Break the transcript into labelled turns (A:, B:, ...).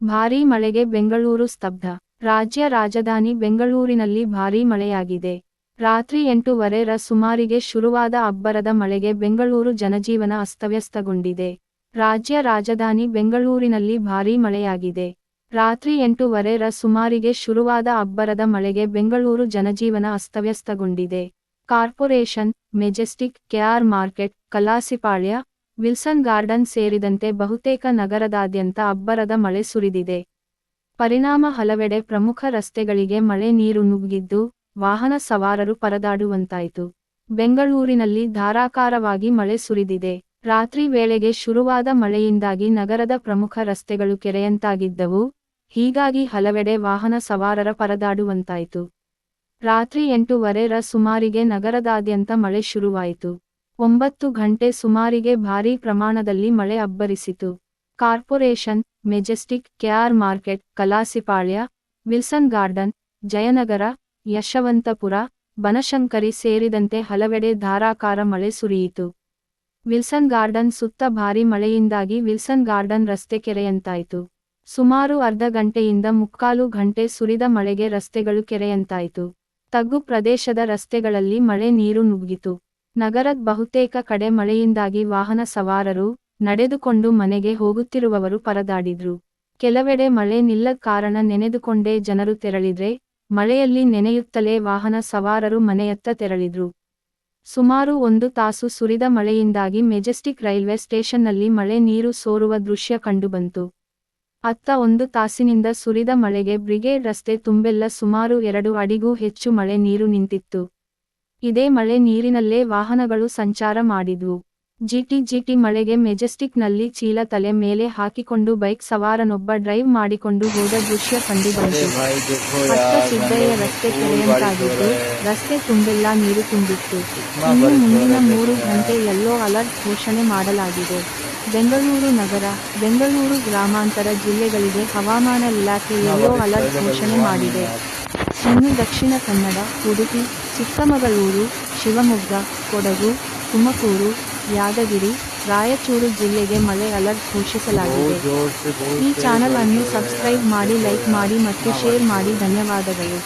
A: ಭಾರೀ ಮಳೆಗೆ ಬೆಂಗಳೂರು ಸ್ತಬ್ಧ. ರಾಜ್ಯ ರಾಜಧಾನಿ ಬೆಂಗಳೂರಿನಲ್ಲಿ ಭಾರೀ ಮಳೆಯಾಗಿದೆ. ರಾತ್ರಿ ಎಂಟೂವರೆ ರ ಸುಮಾರಿಗೆ ಶುರುವಾದ ಅಬ್ಬರದ ಮಳೆಗೆ ಬೆಂಗಳೂರು ಜನಜೀವನ ಅಸ್ತವ್ಯಸ್ತಗೊಂಡಿದೆ. ರಾಜ್ಯ ರಾಜಧಾನಿ ಬೆಂಗಳೂರಿನಲ್ಲಿ ಭಾರೀ ಮಳೆಯಾಗಿದೆ. ರಾತ್ರಿ ಎಂಟೂವರೆ ರ ಸುಮಾರಿಗೆ ಶುರುವಾದ ಅಬ್ಬರದ ಮಳೆಗೆ ಬೆಂಗಳೂರು ಜನಜೀವನ ಅಸ್ತವ್ಯಸ್ತಗೊಂಡಿದೆ. Corporation, Majestic KR market, Kalasipalya Wilson garden ಸೇರಿದಂತೆ ಬಹುತೇಕ ನಗರದಾದ್ಯಂತ ಅಬ್ಬರದ ಮಳೆ ಸುರಿದಿದೆ. ಪರಿಣಾಮ ಹಲವೆಡೆ ಪ್ರಮುಖ ರಸ್ತೆಗಳಿಗೆ ಮಳೆ ನೀರು ನುಗ್ಗಿದ್ದು, ವಾಹನ ಸವಾರರು ಪರದಾಡುವಂತಾಯಿತು. ಬೆಂಗಳೂರಿನಲ್ಲಿ ಧಾರಾಕಾರವಾಗಿ ಮಳೆ ಸುರಿದಿದೆ. ರಾತ್ರಿ ವೇಳೆಗೆ ಶುರುವಾದ ಮಳೆಯಿಂದಾಗಿ ನಗರದ ಪ್ರಮುಖ ರಸ್ತೆಗಳು ಕೆರೆಯಂತಾಗಿದ್ದವು. ಹೀಗಾಗಿ ಹಲವೆಡೆ ವಾಹನ ಸವಾರರ ಪರದಾಡುವಂತಾಯಿತು. ರಾತ್ರಿ ಎಂಟೂವರೆ ಸುಮಾರಿಗೆ ನಗರದಾದ್ಯಂತ ಮಳೆ ಶುರುವಾಯಿತು. ಒಂಬತ್ತು ಗಂಟೆ ಸುಮಾರಿಗೆ ಭಾರೀ ಪ್ರಮಾಣದಲ್ಲಿ ಮಳೆ ಅಬ್ಬರಿಸಿತು. Corporation, Majestic, KR market, Kalasipalya, Wilson garden, Jayanagar, Yeshwanthpur, Banashankari ಸೇರಿದಂತೆ ಹಲವೆಡೆ ಧಾರಾಕಾರ ಮಳೆ ಸುರಿಯಿತು. ವಿಲ್ಸನ್ ಗಾರ್ಡನ್ ಸುತ್ತ ಭಾರೀ ಮಳೆಯಿಂದಾಗಿ ವಿಲ್ಸನ್ ಗಾರ್ಡನ್ ರಸ್ತೆ ಕೆರೆಯಂತಾಯಿತು. ಸುಮಾರು ಅರ್ಧ ಗಂಟೆಯಿಂದ ಮುಕ್ಕಾಲು ಗಂಟೆ ಸುರಿದ ಮಳೆಗೆ ರಸ್ತೆಗಳು ಕೆರೆಯಂತಾಯಿತು. ತಗ್ಗು ಪ್ರದೇಶದ ರಸ್ತೆಗಳಲ್ಲಿ ಮಳೆ ನೀರು ನುಗ್ಗಿತು. ನಗರದ ಬಹುತೇಕ ಕಡೆ ಮಳೆಯಿಂದಾಗಿ ವಾಹನ ಸವಾರರು ನಡೆದುಕೊಂಡು ಮನೆಗೆ ಹೋಗುತ್ತಿರುವವರು ಪರದಾಡಿದ್ರು. ಕೆಲವೆಡೆ ಮಳೆ ನಿಲ್ಲದ ಕಾರಣ ನೆನೆದುಕೊಂಡೇ ಜನರು ತೆರಳಿದ್ರೆ, ಮಳೆಯಲ್ಲಿ ನೆನೆಯುತ್ತಲೇ ವಾಹನ ಸವಾರರು ಮನೆಯತ್ತ ತೆರಳಿದ್ರು. ಸುಮಾರು ಒಂದು ತಾಸು ಸುರಿದ ಮಳೆಯಿಂದಾಗಿ ಮೆಜೆಸ್ಟಿಕ್ ರೈಲ್ವೆ ಸ್ಟೇಷನ್ನಲ್ಲಿ ಮಳೆ ನೀರು ಸೋರುವ ದೃಶ್ಯ ಕಂಡುಬಂತು. ಅತ್ತ ಒಂದು ತಾಸಿನಿಂದ ಸುರಿದ ಮಳೆಗೆ ಬ್ರಿಗೇಡ್ ರಸ್ತೆ ತುಂಬೆಲ್ಲ ಸುಮಾರು ಎರಡು ಅಡಿಗೂ ಹೆಚ್ಚು ಮಳೆ ನೀರು ನಿಂತಿತ್ತು. ಇದೇ ಮಳೆ ನೀರಿನಲ್ಲೇ ವಾಹನಗಳು ಸಂಚಾರ ಮಾಡಿದ್ವು. ಜಿಟಿ ಜಿಟಿ ಮಳೆಗೆ ಮೆಜೆಸ್ಟಿಕ್ನಲ್ಲಿ ಚೀಲ ತಲೆ ಮೇಲೆ ಹಾಕಿಕೊಂಡು ಬೈಕ್ ಸವಾರನೊಬ್ಬ ಡ್ರೈವ್ ಮಾಡಿಕೊಂಡು ಹೋದ ದೃಶ್ಯ ಕಂಡುಬಂತು. ಅತ್ತ ಸಿದ್ದಯ್ಯ ರಸ್ತೆ ಕೆರೆಯಂತಾಗಿದ್ದು ರಸ್ತೆ ತುಂಬೆಲ್ಲ ನೀರು ತುಂಬಿತ್ತು. ಇನ್ನು ಮುಂದಿನ ಮೂರು ಗಂಟೆ ಎಲ್ಲೋ ಅಲರ್ಟ್ ಘೋಷಣೆ ಮಾಡಲಾಗಿದೆ. ಬೆಂಗಳೂರು ನಗರ ಬೆಂಗಳೂರು ಗ್ರಾಮಾಂತರ ಜಿಲ್ಲೆಗಳಿಗೆ ಹವಾಮಾನ ಇಲಾಖೆ ಎಲ್ಲೋ ಅಲರ್ಟ್ ಘೋಷಣೆ ಮಾಡಿದೆ. ಇನ್ನು ದಕ್ಷಿಣ ಕನ್ನಡ ಉಡುಪಿ ಚಿಕ್ಕಮಗಳೂರು, ಶಿವಮೊಗ್ಗ, ಕೊಡಗು, ತುಮಕೂರು, ಯಾದಗಿರಿ, ರಾಯಚೂರು ಜಿಲ್ಲೆಗೆ ಮಳೆ ಅಲರ್ಟ್ ಘೋಷಿಸಲಾಗಿದೆ. ಈ ಚಾನಲ್ ಅನ್ನು ಸಬ್ಸ್ಕ್ರೈಬ್ ಮಾಡಿ ಲೈಕ್ ಮಾಡಿ ಮತ್ತು ಶೇರ್ ಮಾಡಿ. ಧನ್ಯವಾದಗಳು.